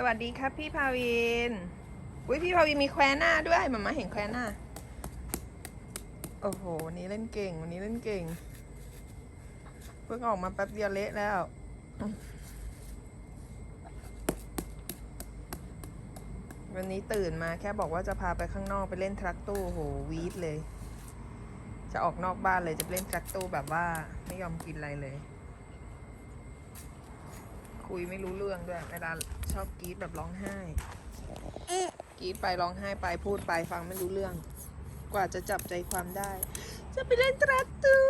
สวัสดีครับพี่ภาวิน อุ้ยพี่ภาวินมีแควหน้าด้วยมามาเห็นแควหน้า โอ้โหวันนี้เล่นเก่ง วันนี้เล่นเก่ง เพิ่งออกมาแป๊บเดียวเละแล้ว วันนี้ตื่นมาแค่บอกว่าจะพาไปข้างนอกไปเล่นทรัคตู้โหวีดเลย จะออกนอกบ้านเลยจะเล่นทรัคตู้แบบว่าไม่ยอมกินอะไรเลย คุยไม่รู้เรื่องด้วยเวลาชอบกรีดแบบร้องไห้กรีดไปร้องไห้ไปพูดไปฟังไม่รู้เรื่อง กว่าจะจับใจความได้ จะไปเล่นทรัคตู้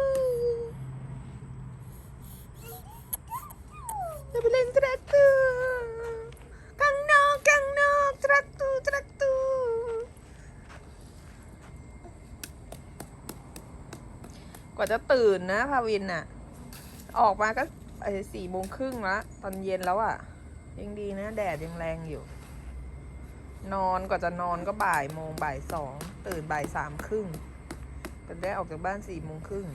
จะไปเล่นทรัคตู้กังนอกกังนอกทรัคตู้ทรัคตู้กว่าจะตื่นนะพาวินอะออกมาก็ ไอ้สี่โมงครึ่งละตอนเย็นแล้วอะยังดีนะ แดดยังแรงอยู่ นอนกว่าจะนอนก็บ่ายโมงบ่ายสองตื่นบ่ายสามครึ่งก็ได้ออกจากบ้านสี่โมงครึ่ง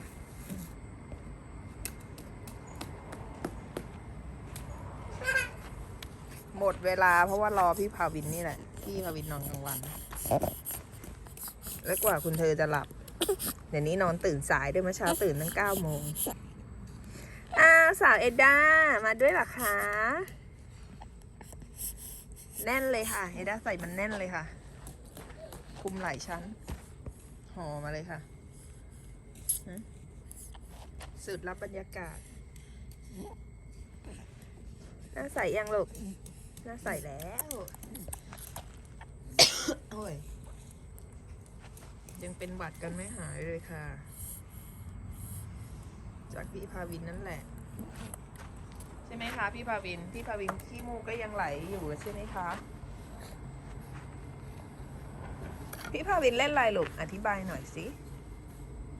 หมดเวลาเพราะว่ารอพี่ภาวินนี่แหละ พี่ภาวินนอนกลางวัน แล้วกว่าคุณเธอจะหลับ เดี๋ยวนี้นอนตื่นสายด้วยเมื่อเช้าตื่นตั้งเก้าโมง อ้าวสาวเอ็ดด้ามาด้วยหรอคะ แน่นเลยค่ะ เอ็ดด้าใส่มันแน่นเลยค่ะ คุมหลายชั้น ห่อมาเลยค่ะฮะสุดรับบรรยากาศ น่าใส่ยังลูก น่าใส่แล้วโอ้ยยังเป็นหวัดกันไม่หายเลยค่ะ จากพี่พาวินนั่นแหละ ใช่ไหมคะพี่พาวินพี่พาวินขี้มูกก็ยังไหลอยู่ใช่ไหมคะพี่พาวินเล่นอะไรลูกอธิบายหน่อยสิ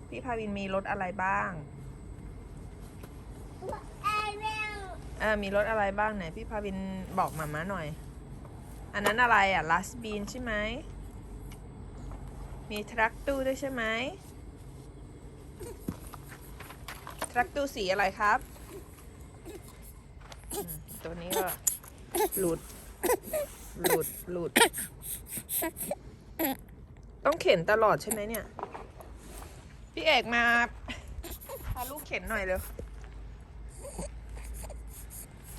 พี่พาวินมีรถอะไรบ้างเออมีรถอะไรบ้างไหนพี่พาวินบอกมาม่าหน่อย อันนั้นอะไรอะลัสบีนใช่ไหมมีทรัคตู้ด้วยใช่ไหม รัคตู้สีอะไรครับ ตัวนี้ก็หลุด หลุด หลุด ต้องเข็นตลอดใช่ไหมเนี่ย พี่เอกมาพาลูกเข็นหน่อยเร็ว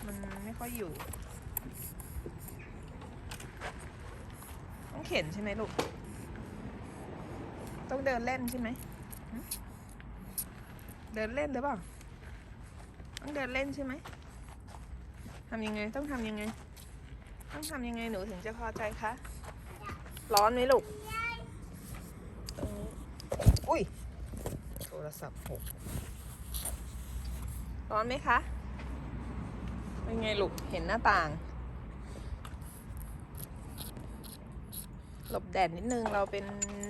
มันไม่ค่อยอยู่ ต้องเข็นใช่ไหมลูก ต้องเดินเล่นใช่ไหม เดินเล่นหรือเปล่า ต้องเดินเล่นใช่ไหมทำยังไงต้องทำยังไง ต้องทำยังไงหนูถึงจะพอใจคะ ร้อนไหมลูก อุ้ย โทรศัพท์หก ร้อนไหมคะ เป็นไงลูก เห็นหน้าต่าง หลบแดดนิดนึง เราเป็น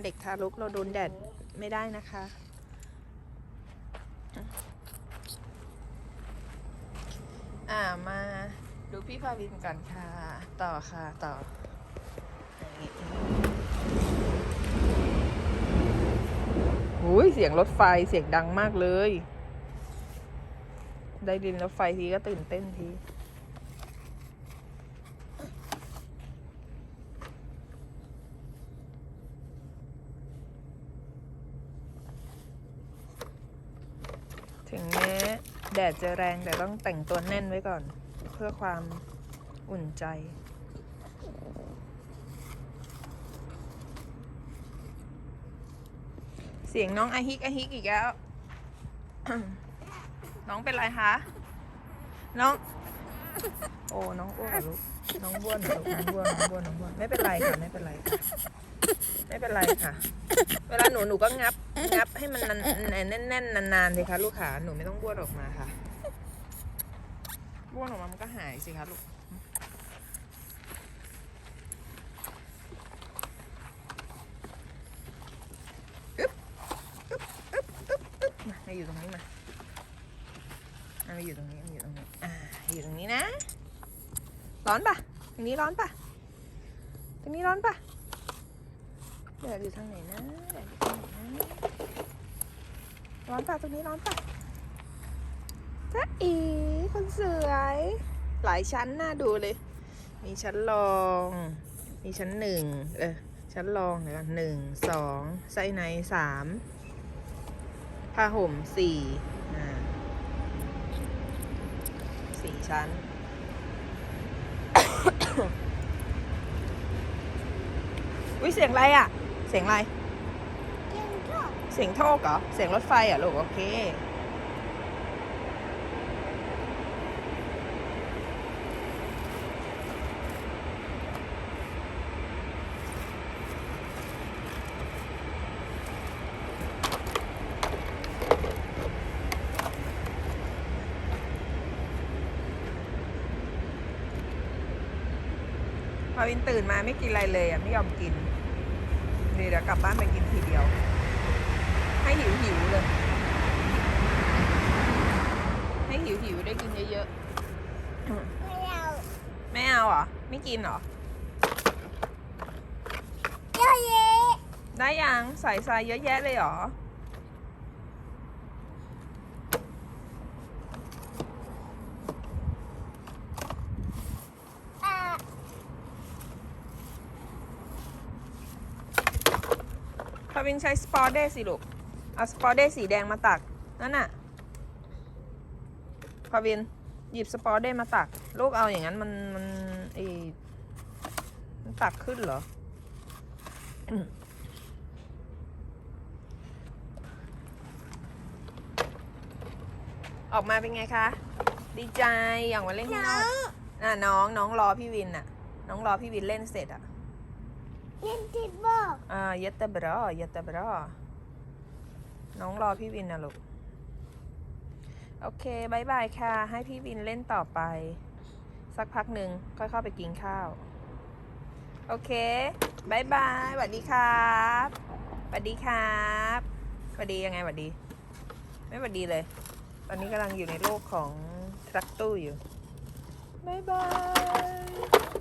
เด็กทารกเราโดนแดดไม่ได้นะคะ อ่ามาดูพี่พาวินกันค่ะ ต่อค่ะต่ออย่างนี้หูยเสียงรถไฟเสียงดังมากเลย ได้ดินรถไฟทีก็ตื่นเต้นทีถึงแม้ แดดจะแรงแต่ต้องแต่งตัวแน่นไว้ก่อน เพื่อความอุ่นใจ เสียงน้องอาฮิกอาฮิกอีกแล้ว น้องเป็นไรคะ น้อง โอ้ น้องอ้วนหรอลูก น้องบ้วนหรอลูกน้องบ้วนน้องบ้วนน้องบ้วนไม่เป็นไรค่ะ ไม่เป็นไรค่ะ ไม่เป็นไรค่ะ เวลาหนูหนูก็งับ งับให้มันนานแน่นแน่นๆนานๆเลยค่ะลูกขาหนูไม่ต้องบ้วนออกมาค่ะบ้วนออกมามันก็หายสิคะลูกมาอยู่ตรงนี้มาเอามาอยู่ตรงนี้มาอยู่ตรงนี้ อ่า อยู่ตรงนี้นะ ร้อนปะตรงนี้ร้อนปะตรงนี้ร้อนปะ แดดอยู่ทางไหนนะแดดอยู่ทางไหนนะร้อนป่ะตรงนี้ร้อนป่ะจ้าอีคนสวย หลายชั้นน่าดูเลย มีชั้นรอง มีชั้นหนึ่งเออชั้นรองเดี๋ยวหนึ่งสองไส้ในสามผ้าห่มสี่สี่ชั้นอุ้ยเสียงอะไรอะ สียงอะไร เสียงโทกเหรอ เสียงรถไฟเหรอะลูกโอเคพอวินตื่นมาไม่กินอะไรเลยอะ ไม่ยอมกิน ดี๋ยวเดี๋ยวกลับบ้านไปกินทีเดียว ให้หิวหิวๆเลย ให้หิวหิวๆได้กินเยอะๆไม่เอาเหรอ ไม่กินเหรอได้ยังใส่ทรายเยอะแยะเลยเหรอ พา วินใช้สปอร์เดสิลูก เอาสปอร์เดสีแดงมาตัก นั่นน่ะพาวินหยิบสปอร์เดมาตัก ลูกเอาอย่างนั้นมันมันไอมันตักขึ้นเหรอ ออกมาเป็นไงคะ ดีใจอย่างมาเล่นข้างนอกอะน้องน้องรอพี่วินอะ น้องรอพี่วินเล่นเสร็จอะ อ่าเยตเตบรอเยตเตบรอน้องรอพี่วินนะลูก โอเคบายบายค่ะ ให้พี่วินเล่นต่อไป สักพักหนึ่งค่อยเข้าไปกินข้าว โอเคบายบายสวัสดีครับสวัสดีครับสวัสดียังไงสวัสดี ไม่สวัสดีเลย ตอนนี้กำลังอยู่ในโลกของทรัคตู้อยู่บายบาย